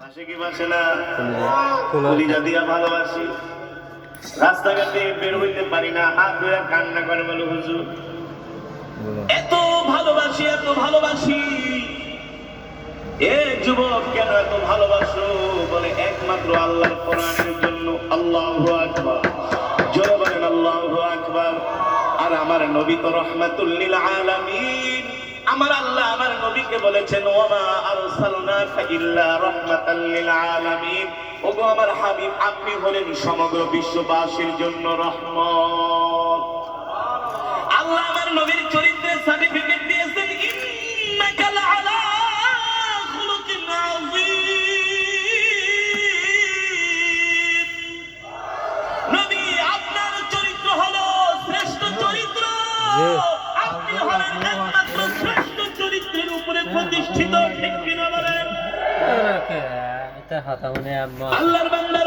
বাসে কি বাসে না? কলিজা দিয়া ভালোবাসি। রাস্তাঘাটে বের হইতে পারি না। হাত ধরে কান্না করে বলো হুজুর। এত ভালোবাসি এত ভালোবাসি। এ যুবক কেন এত ভালোবাসো? বলে একমাত্র আল্লাহর কোরআনের জন্য আল্লাহু আকবার। জোরে বলেন আল্লাহু আকবার। আর আমার নবী তো রহমাতুল্লিল আলামিন। আল্লাহ আমার নবীকে বলেছেন, ওমা আরসালনাকা ইল্লা রাহমাতাল লিল আলামিন। ওগো আমার হাবিব, আপনি হলেন সমগ্র বিশ্ববাসীর জন্য রহমত। আল্লাহ আমার নবীর চরিত্রের সার্টিফিকেট দিয়েছেন লাআলা খুলুকিন আযীম। নবী, আপনার চরিত্র হলো শ্রেষ্ঠ চরিত্র। প্রতিষ্ঠিত ঠিক কিনা বলেন? মানে আল্লাহর বান্দার